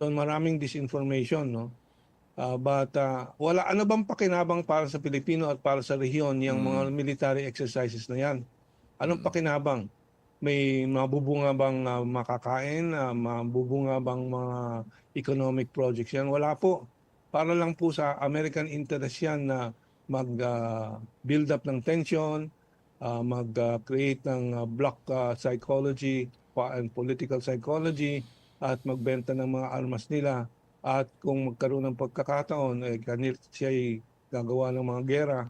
So maraming disinformation, no? Ah, but ah, wala ano bang pakinabang para sa Pilipino at para sa rehiyon yung mga military exercises na yan? Anong pakinabang? May mabubunga bang ah, makakain? Ah, mabubunga bang mga economic projects yan? Wala po. Para lang po sa American interest yan na mag-build up ng tension, ah, mag-create ng ah, block ah, psychology and political psychology at magbenta ng mga armas nila at kung magkaroon ng pagkakataon eh kanil siya ay gagawa ng mga gera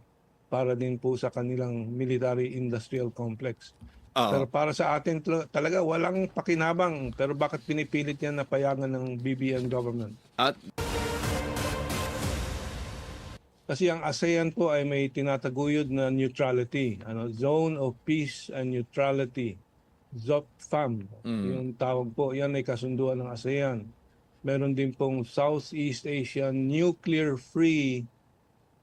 para din po sa kanilang military industrial complex. Oo. Pero para sa atin tala- talaga walang pakinabang pero bakit pinipilit yan na payagan ng BBM government? At Kasi ang ASEAN po ay may tinataguyod na neutrality, ano, Zone of Peace and Neutrality, ZOPFAM, Mm. yung tawag po, yan ay kasunduan ng ASEAN. Meron din pong Southeast Asian Nuclear Free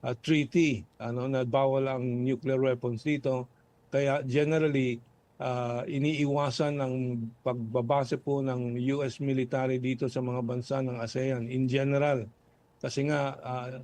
uh, Treaty, ano, na bawal ang nuclear weapons dito. Kaya generally, uh, iniiwasan ang pagbabase po ng US military dito sa mga bansa ng ASEAN in general. Kasi nga, uh,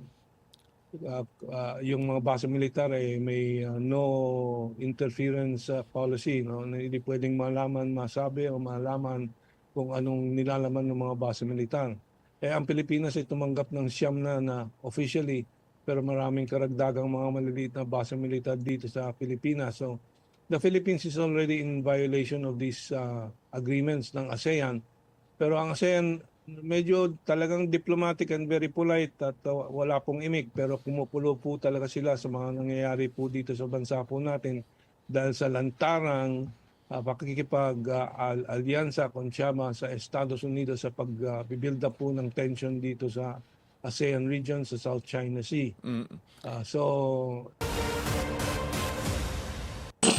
uh, uh, yung mga base militar ay may uh, no interference uh, policy no na hindi pwedeng malaman masabi o malaman kung anong nilalaman ng mga base militar. Eh ang Pilipinas ay tumanggap ng siyam na na officially pero maraming karagdagang mga maliliit na base militar dito sa Pilipinas. So the Philippines is already in violation of these uh, agreements ng ASEAN. Pero ang ASEAN medyo talagang diplomatic and very polite at uh, wala pong imik pero kumukulo po talaga sila sa mga nangyayari po dito sa bansa po natin dahil sa lantarang uh, pakikipag-alyansa konsyama sa Estados Unidos sa pag-build up po ng tension dito sa ASEAN region sa South China Sea. mm, Uh, so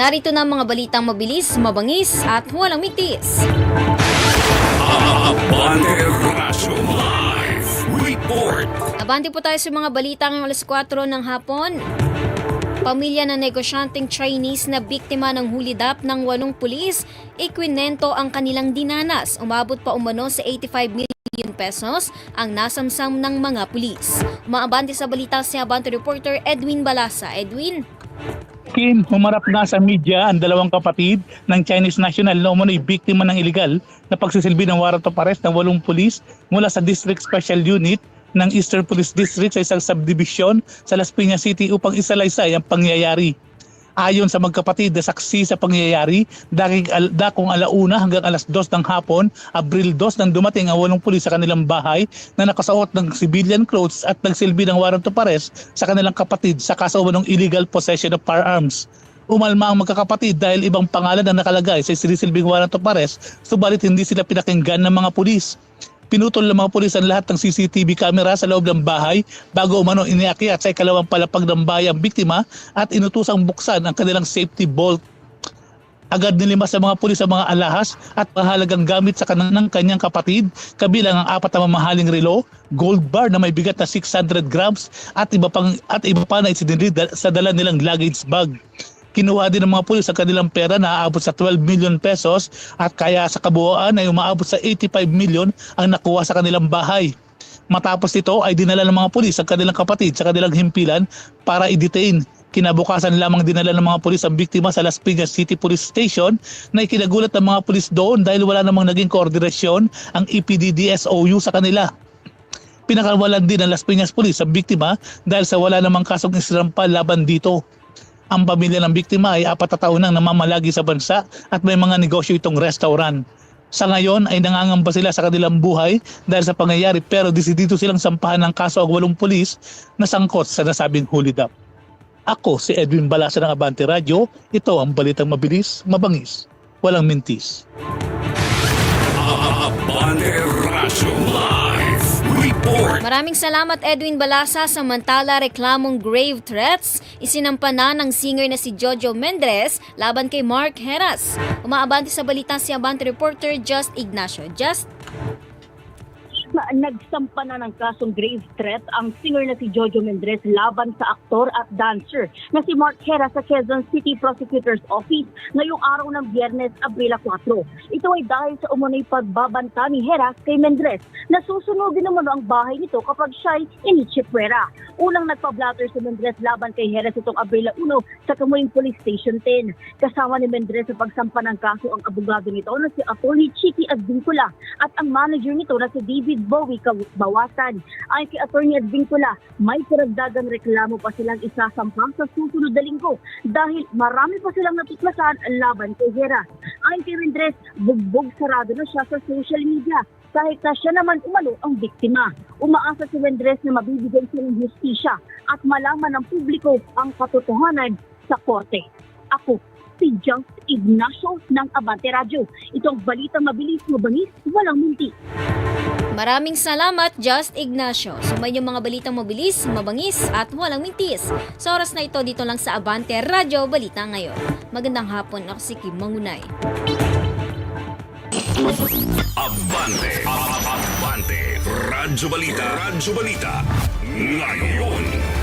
Narito na ang mga balitang mabilis, mabangis at walang mitis. Abante Radyo Live Report. Abante po tayo sa mga balita ngayong alas 4 ng hapon. Pamilya ng negosyanteng Chinese na biktima ng hulidap ng walong pulis, ikwinento ang kanilang dinanas. Umabot pa umano sa 85 million pesos ang nasamsam ng mga pulis. Umaabante sa balita si Abante reporter Edwin Balasa. Edwin? Kin, humarap na sa media ang dalawang kapatid ng Chinese national na umano'y biktima ng illegal na pagsisilbi ng warrant of arrest ng walong pulis mula sa District Special Unit ng Eastern Police District sa isang subdivision sa Las Piñas City upang isalaysay ang pangyayari. Ayon sa magkapatid na saksi sa pangyayari, daking al- dakong alauna hanggang alas 2 ng hapon, Abril 2 nang dumating ang walong pulis sa kanilang bahay na nakasuot ng civilian clothes at nagsilbi ng warrant of arrest sa kanilang kapatid sa kaso ng illegal possession of firearms. Umalma ang magkakapatid dahil ibang pangalan ang nakalagay sa sinisilbing warrant of arrest, subalit hindi sila pinakinggan ng mga pulis. Pinutol ng mga pulis ang lahat ng CCTV camera sa loob ng bahay bago umano iniakyat sa ikalawang palapag ng bahay ang biktima at inutusang buksan ang kanilang safety bolt. Agad nilima sa mga pulis ang mga alahas at mahalagang gamit sa kanang ng kanyang kapatid, kabilang ang apat na mamahaling relo, gold bar na may bigat na 600 grams at iba pang at iba pa na isinili dal- sa dala nilang luggage bag. Kinuha din ng mga pulis ang kanilang pera na aabot sa 12 million pesos at kaya sa kabuuan ay umaabot sa 85 million ang nakuha sa kanilang bahay. Matapos ito ay dinala ng mga pulis ang kanilang kapatid sa kanilang himpilan para i-detain. Kinabukasan lamang dinala ng mga pulis ang biktima sa Las Piñas City Police Station na ikinagulat ng mga pulis doon dahil wala namang naging koordinasyon ang EPD-DSOU sa kanila. Pinakawalan din ng Las Piñas Police ang biktima dahil sa wala namang kasong isrampa laban dito. Ang pamilya ng biktima ay apat na taon nang namamalagi sa bansa at may mga negosyo itong restaurant. Sa ngayon ay nangangamba sila sa kanilang buhay dahil sa pangyayari pero disidido silang sampahan ng kaso ang walong pulis na sangkot sa nasabing hulidap. Ako si Edwin Balasa ng Abante Radio. Ito ang balitang mabilis, mabangis, walang mintis. Abante. Maraming salamat Edwin Balasa samantala reklamong grave threats isinampa na ng singer na si Jojo Mendres laban kay Mark Heras. Umaabante sa balita si Abante reporter Just Ignacio. Just na nagsampa na ng kasong grave threat ang singer na si Jojo Mendres laban sa aktor at dancer na si Mark Hera sa Quezon City Prosecutor's Office ngayong araw ng Biyernes, Abril 4. Ito ay dahil sa umunoy pagbabanta ni Hera kay Mendres na susunodin naman ang bahay nito kapag siya'y inichipwera. Unang nagpa-blatter si Mendres laban kay Heras itong Abril 1 sa Kamuing Police Station 10. Kasama ni Mendres sa pagsampa ng kaso ang abogado nito na si Atty. Chiki Advincula at ang manager nito na si David Bowie Bawasan. Ayon kay Atty. Advincula, may karagdagang reklamo pa silang isasampa sa susunod na linggo dahil marami pa silang natuklasan laban kay Hera. Ayon kay Mendres, bugbog sarado na siya sa social media kahit na siya naman umano ang biktima. Umaasa si Mendres na mabibigyan siya ng justisya at malaman ng publiko ang katotohanan sa korte. Ako, si Just Ignacio ng Abante Radio. Itong balita mabilis, mabangis, walang munti. Maraming salamat Just Ignacio. Sumayin yung mga balitang mabilis, mabangis at walang mintis. Sa oras na ito dito lang sa Abante Radio Balita ngayon. Magandang hapon ako si Kim Mangunay. Abante. Abante. Radyo Balita. Radyo Balita. Ngayon.